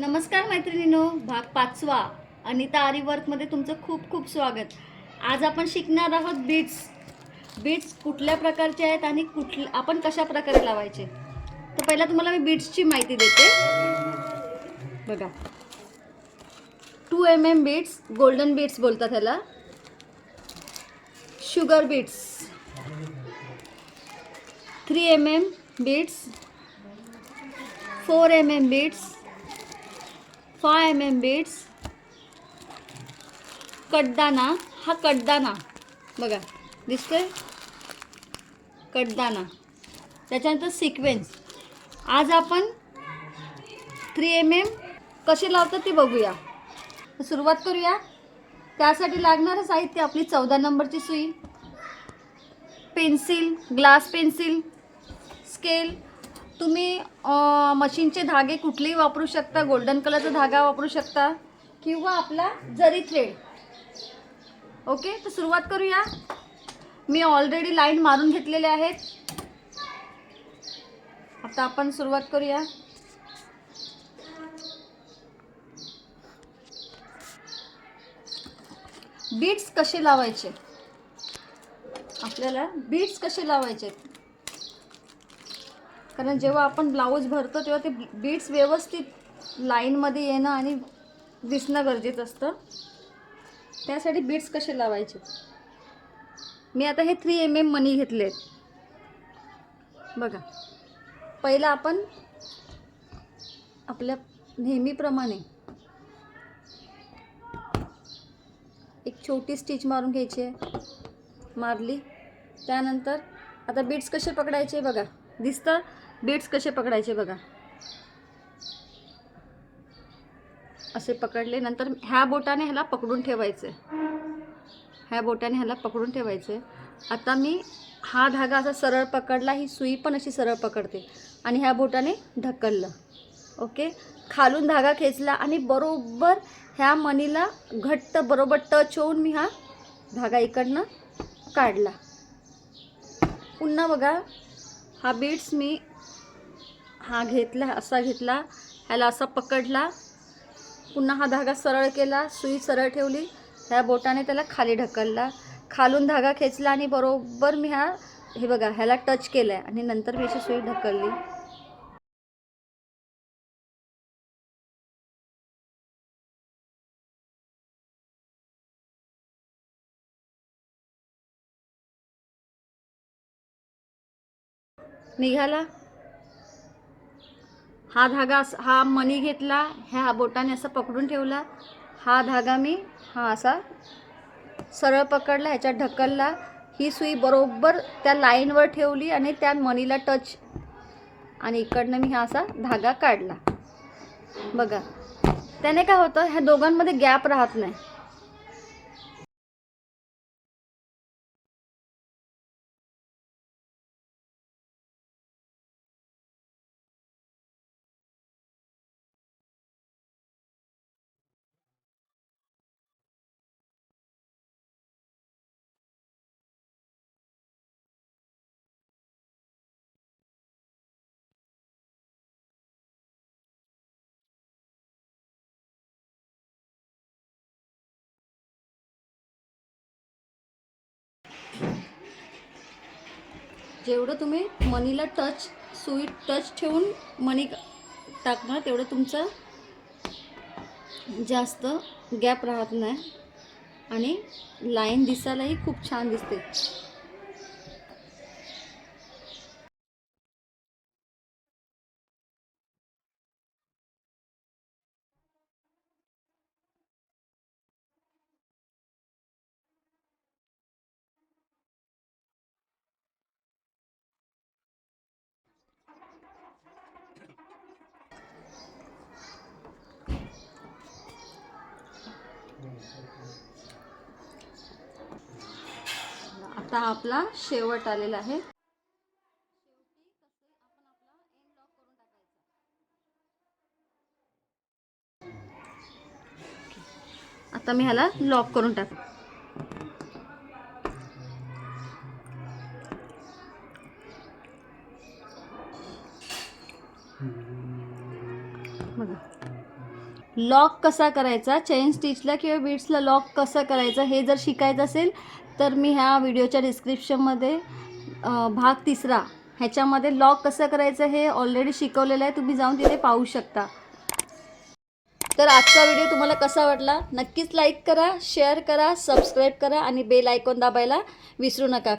नमस्कार मैत्रिणीनो भाग पाचवा अनिता आरी वर्कमध्ये तुमचं खूप खूप स्वागत. आज आपण शिकणार आहोत बीट्स बीट्स कुठल्या प्रकारचे आहेत आणि कुठले आपण कशा प्रकारे लावायचे? तर पहिला तुम्हाला मी बीट्सची माहिती देते. बघा. Two M M beads golden beads बोलतात ह्याला. Sugar beads three M M beads four M M beads five M M beads कडदाना हा कडदाना. बघा दिसतोय? कडदाना. त्याच्यानंतर सिक्वेन्स आज आपण थ्री एम एम कसे लावतात ते बघूया. सुरुवात करूया. त्यासाठी लागणारं साहित्य आपली चौदा नंबरची सुई. पेन्सिल ग्लास पेन्सिल स्केल तुम्ही मशीनचे धागे कुठलेही वापरू शकता गोल्डन कलरचा धागा वापरू शकता किंवा आपला जरी थ्रेड ओके तर सुरुवात करूया. मी ऑलरेडी लाईन मारून घेतलेले आहेत. आता आपण सुरुवात करूया. बीट्स कसे लावायचे? आपल्याला बीट्स कसे लावायचे? कारण जेव्हा आपण ब्लाऊज भरतो तेव्हा ते बीट्स व्यवस्थित लाईनमध्ये येणं आणि दिसणं गरजेचं असतं. त्यासाठी बीट्स कसे लावायचे? मी आता हे थ्री एम एम मनी घेतले बघा. पहिलं आपण आपल्या नेहमीप्रमाणे एक छोटी स्टिच मारून घ्यायची आहे. मारली. त्यानंतर आता बीट्स कसे पकडायचे बघा. दिसतं? बीट्स कसे पकडायचे बघा. असे पकडले नंतर ह्या बोटाने ह्याला पकडून ठेवायचे. ह्या बोटाने ह्याला पकडून ठेवायचे. आता मी हा धागा असा सरळ पकडला ही सुई पण अशी सरळ पकडते. आणि ह्या बोटाने ढकललं. ओके? खालून धागा खेचला आणि बरोबर ह्या मनीला घट्ट बरोबर टच होऊन मी हा धागा इकडनं काढला. पुन्हा बघा हा बीट्स मी हा घेतला असा घेतला ह्याला असा पकडला पुन्हा हा धागा सरळ केला सुई सरळ ठेवली ह्या बोटाने त्याला खाली ढकलला. खालून धागा खेचला आणि बरोबर मी हा हे बघा ह्याला टच केलं आहे आणि नंतर मी अशी सुई ढकलली. निघाला. हा धागा हा मणी घेतला ह्या बोटाने असं पकडून ठेवला. हा धागा मी हा असा सरळ पकडला ह्याच्यात ढकलला. ही सुई बरोबर त्या लाईनवर ठेवली आणि त्या मणीला टच आणि इकडनं मी हा असा धागा काढला. बघा त्याने काय होतं ह्या दोघांमध्ये गॅप राहत नाही. जेवढं तुम्ही मनीला टच सुई टच ठेवून मनी टाकणार तेवढं तुमचं जास्त गॅप राहत नाही. आणि लाईन दिसायलाही खूप छान दिसते. आता हा आपला शेवट आलेला आहे. आता मी ह्याला लॉक करून टाक बघा. लॉक कसा करायचा? चेन स्टिचला किंवा बीड्सला लॉक कसा करायचं? हे जर शिकायचं असेल तर मी ह्या व्हिडिओच्या डिस्क्रिप्शनमध्ये भाग तिसरा ह्याच्यामध्ये लॉक कसं करायचं हे ऑलरेडी शिकवलेलं आहे. तुम्ही जाऊन तिथे पाहू शकता. तर आजचा व्हिडिओ तुम्हाला कसा वाटला? नक्कीच लाईक करा शेअर करा सबस्क्राईब करा आणि बेल आयकॉन दाबायला विसरू नका.